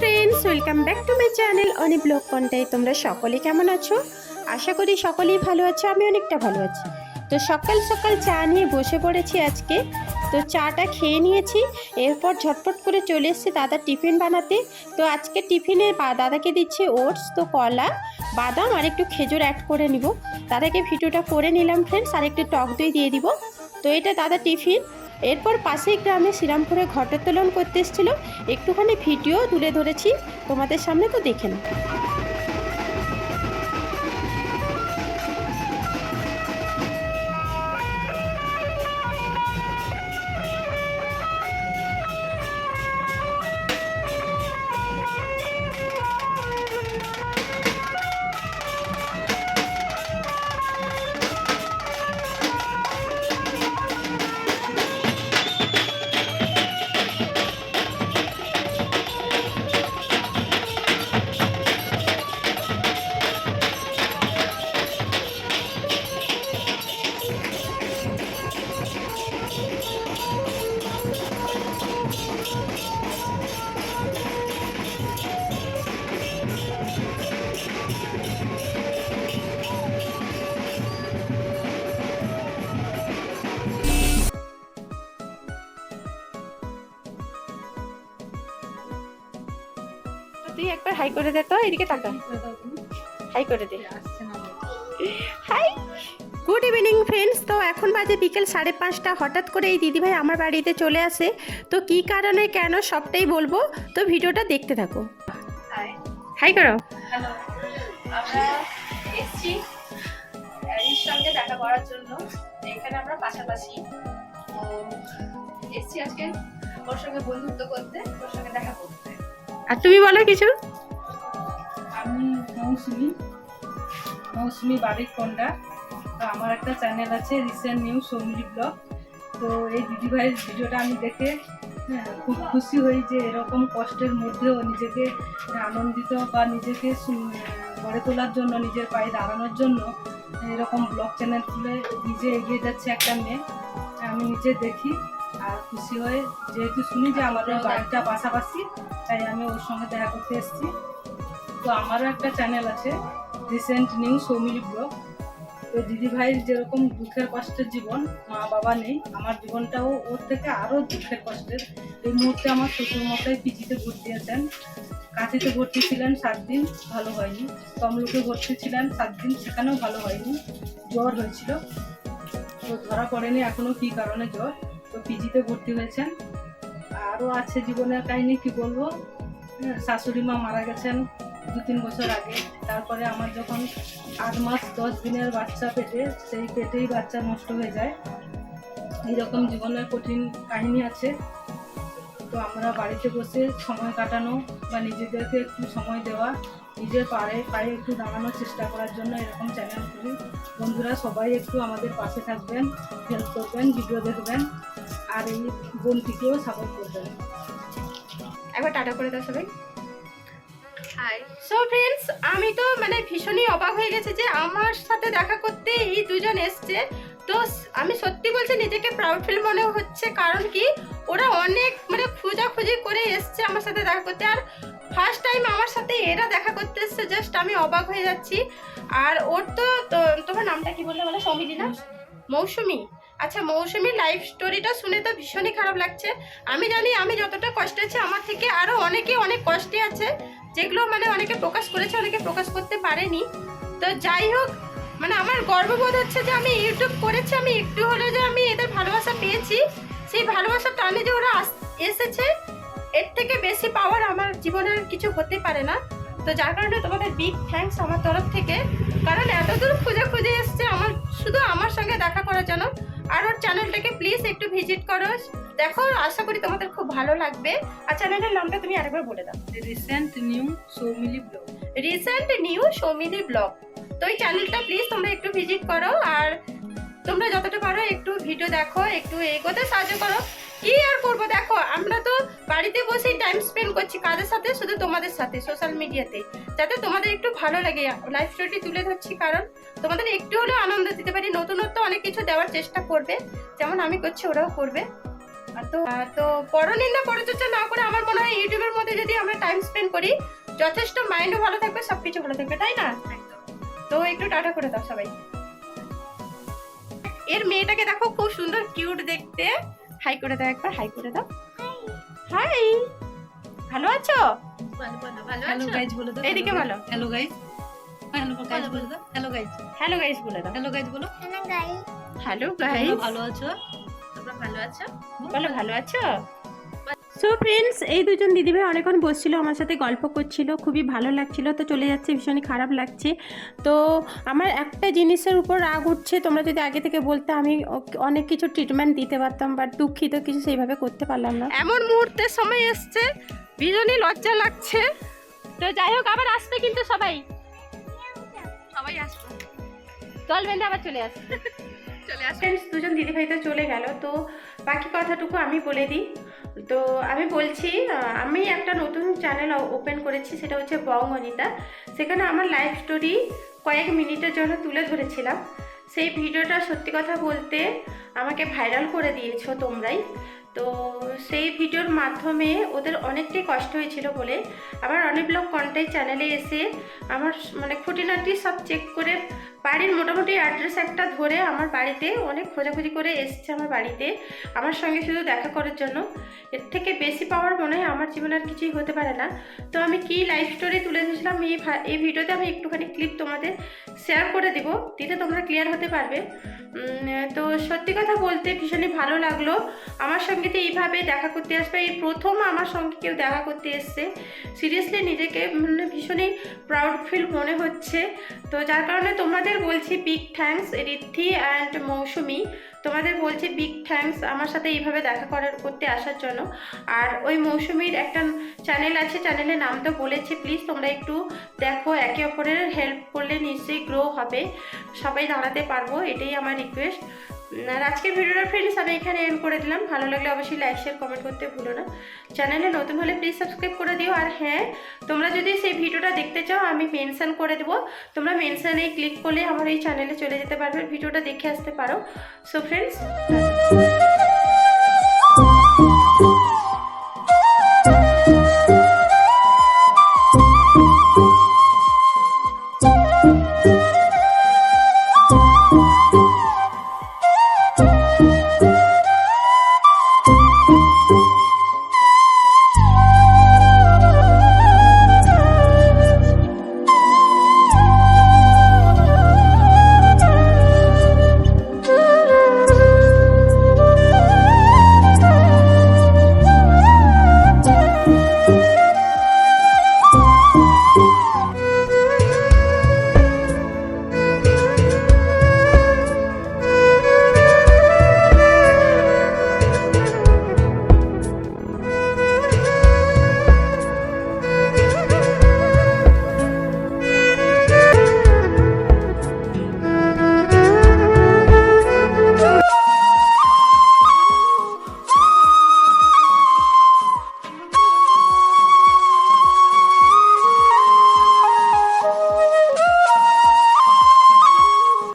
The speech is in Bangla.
Friends welcome back to my channel Oni blog Contai তোমরা সকলে কেমন আছো? আশা করি সকলেই ভালো আছো, আমি অনেকটা ভালো আছি। তো সকাল সকাল চা নিয়ে বসে পড়েছি আজকে। তো চাটা খেয়ে নিয়েছি, এরপর ঝটপট করে চলে এসেছি দাদা টিফিন বানাতে। তো আজকে টিফিনে দাদাকে দিচ্ছি ওটস, তো কলা, বাদাম, আর একটু খেজুর অ্যাড করে নিব। দাদাকে ভিডিওটা করে নিলাম ফ্রেন্ডস আর একটু টক দই দিয়ে দিব। তো এটা দাদা টিফিন। এরপর পাশেই গ্রামে শ্রীরামপুরে ঘটোত্তোলন করতে এসেছিল। একটুখানি ভিডিও তুলে ধরেছি। তোমাদের সামনে তো দেখে না হাই করে দে তো এদিকে তাকা। হাই করে দে। হাই। গুড ইভিনিং ফ্রেন্ডস তো এখন বাজে বিকেল সাড়ে পাঁচটা। হঠাৎ করে এই দিদিভাই আমার বাড়িতে চলে আসে। তো কি কারণে কেন সবটাই বলব। তো ভিডিওটা দেখতে থাকো। হাই করো। আমরা এসছি অ্যারির সঙ্গে দেখা করার জন্য। এখানে আমরা পাশাপাশি। এসছি আজকে ওর সঙ্গে বন্ধুত্ব করতে ওর সঙ্গে দেখা করতে। আর তুমি বলো কিছু? আমি মৌসুমি মৌসুমি বাড়ির কোন্ডা তো আমার একটা চ্যানেল আছে রিসেন্ট নিউজ সৌমিলি ব্লগ। তো এই দিদিভাইয়ের ভিডিওটা আমি দেখে হ্যাঁ, খুব খুশি হই যে এরকম কষ্টের মধ্যেও নিজেকে আনন্দিত বা নিজেকে গড়ে তোলার জন্য নিজের পায়ে দাঁড়ানোর জন্য এরকম ব্লগ চ্যানেল খুলে নিজে এগিয়ে যাচ্ছে একটা মেয়ে। আমি নিজে দেখি আর খুশি হয়ে যেহেতু শুনি যে আমাদের বাড়িটা পাশাপাশি তাই আমি ওর সঙ্গে দেখা করতে এসেছি। আমারও একটা চ্যানেল আছে রিসেন্ট নিউ সৌমিলি ব্লগ তো দিদি ভাইয়ের যেরকম দুঃখের কষ্টের জীবন মা বাবা নেই আমার জীবনটাও ওর থেকে আরও দুঃখের কষ্টের। এই মুহূর্তে আমার শ্বশুর মশাই পিজিতে ভর্তি আছেন। কাঁথিতে ভর্তি ছিলেন সাত দিন ভালো হয়নি। তমলুকে ভর্তি ছিলেন সাত দিন সেখানেও ভালো হয়নি। জ্বর হয়েছিল। তো ধরা পড়েনি এখনও কী কারণে জ্বর। তো পিজিতে ভর্তি হয়েছেন। আরও আছে জীবনের কাহিনী কি বলব? হ্যাঁ, শাশুড়ি মা মারা গেছেন। দু তিন বছর আগে। তারপরে আমার যখন আট মাস, দশ দিনের বাচ্চা পেটে, সেই পেটেই বাচ্চা নষ্ট হয়ে যায়। এইরকম জীবনের কঠিন কাহিনী আছে। তো আমরা বাড়িতে বসে সময় কাটানো বা নিজেদেরকে একটু সময় দেওয়া, নিজের পায়ে পায়ে একটু দাঁড়ানোর চেষ্টা করার জন্য এরকম চ্যানেল করি বন্ধুরা সবাই একটু আমাদের পাশে থাকবেন হেল্প করবেন ভিডিও দেখবেন, আর এই বোনটিকেও সাপোর্ট করবেন। একবার টাটা করে দাও সবাই। হাই সো ফ্রেন্ডস আমি তো মানে ভীষণই অবাক হয়ে গেছে যে আমার সাথে দেখা করতে এই দুজন এসছে। তো আমি সত্যি বলছি নিজেকে প্রাউড ফিল মনে হচ্ছে, কারণ কি ওরা অনেক মানে খোঁজাখুঁজি করে এসছে আমার সাথে দেখা করতে। আর ফার্স্ট টাইম আমার সাথে এরা দেখা করতে এসছে জাস্ট আমি অবাক হয়ে যাচ্ছি। আর ওর তো তোমার নামটা কি বললে বলে? সমিতি না? মৌসুমি। আচ্ছা মৌসুমির লাইফ স্টোরিটা শুনে তো ভীষণই খারাপ লাগছে। আমি জানি আমি যতটা কষ্টে আছি, আমার থেকে আরও অনেকে অনেক কষ্টে আছে। যেগুলো মানে অনেকে প্রকাশ করেছে, অনেকে প্রকাশ করতে পারেনি। তো যাই হোক মানে আমার গর্ববোধ হচ্ছে যে আমি ইউটিউব করেছি, আমি একটু হলেও যে আমি এদের ভালোবাসা পেয়েছি। সেই ভালোবাসার টানে যে ওরা এসেছে, এর থেকে বেশি পাওয়ার আমার জীবনের কিছু হতে পারে না। তো যার কারণে তোমাদের বিগ থ্যাঙ্কস আমার তরফ থেকে। কারণ এতদূর খুঁজে খুঁজে এসছে আমার, শুধু আমার সঙ্গে দেখা করার জন্য। আর ওর চ্যানেলটাকে প্লিজ একটু ভিজিট করো। দেখো আশা করি তোমাদের খুব ভালো লাগবে। আর চ্যানেলের নামটা তুমি আরেকবার বলে দাও। Recent new Soumili blog recent new Soumili blog তো এই চ্যানেলটা প্লিজ তোমরা একটু ভিজিট করো। আর তোমরা যতটা পারো একটু ভিডিও দেখো একটু এগোতে সাহায্য করো। কি আর করব? দেখো আমরা তো বাড়িতে বসেই টাইম স্পেন্ড করছি কাদের সাথে? শুধু তোমাদের সাথে সোশ্যাল মিডিয়াতে যাতে তোমাদের একটু ভালো লাগে লাইফ স্টোরি তুলে ধরছি কারণ তোমাদের একটু হলেও আনন্দ দিতে পারি। নতুনত্ব অনেক কিছু দেওয়ার চেষ্টা করবে। যেমন আমি করছি ওরাও করবে। তো তো পরনিন্দা পরচর্চা না করে আমার মনে হয় ইউটিউবের মধ্যে যদি আমরা টাইম স্পেন্ড করি যথেষ্ট মাইন্ডও ভালো থাকবে সবকিছু ভালো থাকবে তাই না? তো একটু টাটা করে দাও সবাই এর মেয়েটাকে দেখো খুব সুন্দর কিউট দেখতে। হাই করে দাও একবার হাই করে দাও। হাই ভালো আছো? ভালো ভালো ভালো হ্যালো আছো? গাইজ বলে দাও এদিকে ভালো হ্যালো গাইজ হ্যালো গাইজ বলে দাও। হ্যালো গাইজ হ্যালো গাইস বলে দাও। হ্যালো গাইজ বলো। হ্যালো গাইস ভালো আছো? তোমরা ভালো আছো? বলো ভালো আছো? সো ফ্রেন্ডস এই দুজন দিদিভাই অনেকক্ষণ বসছিল আমার সাথে গল্প করছিল খুবই ভালো লাগছিল। তো চলে যাচ্ছে ভীষণই খারাপ লাগছে। তো আমার একটা জিনিসের উপর রাগ উঠছে তোমরা যদি আগে থেকে বলতে আমি অনেক কিছু ট্রিটমেন্ট দিতে পারতাম বাট দুঃখিত কিছু সেইভাবে করতে পারলাম না। এমন মুহূর্তের সময় এসছে ভীষণই লজ্জা লাগছে। তো যাই হোক আবার আসবে কিন্তু সবাই। সবাই আসব। জল বেঁধে আবার চলে আসবে চলে আসো। ফ্রেন্ডস দুজন দিদিভাই তো চলে গেল, তো বাকি কথাটুকু আমি বলে দিই। তো আমি বলছি আমি একটা নতুন চ্যানেল ওপেন করেছি, সেটা হচ্ছে বং অনিতা সেখানে আমার লাইফ স্টোরি কয়েক মিনিটের জন্য তুলে ধরেছিলাম। সেই ভিডিওটা সত্যি কথা বলতে আমাকে ভাইরাল করে দিয়েছ তোমরাই। তো সেই ভিডিওর মাধ্যমে ওদের অনেকটাই কষ্ট হয়েছিল বলে। আবার অনেক ব্লগ কন্টেন্ট চ্যানেলে এসে আমার মানে খুঁটিনাটি সব চেক করে বাড়ির মোটামুটি অ্যাড্রেস একটা ধরে আমার বাড়িতে, অনেক খোঁজাখুঁজি করে এসছে আমার বাড়িতে। আমার সঙ্গে শুধু দেখা করার জন্য। এর থেকে বেশি পাওয়ার মনে হয় আমার জীবনে আর কিছুই হতে পারে না। তো আমি কি লাইফ স্টোরি তুলে ধরেছিলাম, এই এই ভিডিওতে আমি একটুখানি ক্লিপ তোমাদের শেয়ার করে দিব। দিতে তোমরা ক্লিয়ার হতে পারবে। তো সত্যি কথা বলতে ভীষণই ভালো লাগল। আমার সঙ্গে তো এইভাবে দেখা করতে আসবে, এই প্রথম আমার সঙ্গে কেউ দেখা করতে এসছে। সিরিয়াসলি নিজেকে মানে ভীষণই প্রাউড ফিল মনে হচ্ছে। তো যার কারণে তোমাদের বলছি big thanks Riddhi and Mousumi. তোমাদের বলছি বিগ থ্যাংকস আমার সাথে এইভাবে দেখা করার করতে আসার জন্য। আর ওই মৌসুমির একটা চ্যানেল আছে চ্যানেলের নাম তো বলেছি। প্লিজ তোমরা একটু দেখো, একে অপরের হেল্প করলে নিশ্চয়ই গ্রো হবে। সবাই দাঁড়াতে পারব, এটাই আমার রিকোয়েস্ট আর আজকের ভিডিওটা ফ্রেন্ডস আমি এখানে এন্ড করে দিলাম। ভালো লাগলে অবশ্যই লাইক শেয়ার কমেন্ট করতে ভুলো না। চ্যানেলে নতুন হলে প্লিজ সাবস্ক্রাইব করে দিও। আর হ্যাঁ তোমরা যদি সেই ভিডিওটা দেখতে চাও, আমি মেনশান করে দেবো। তোমরা মেনশানে ক্লিক করলে আমার এই চ্যানেলে চলে যেতে পারবে। ভিডিওটা দেখে আসতে পারো। So friends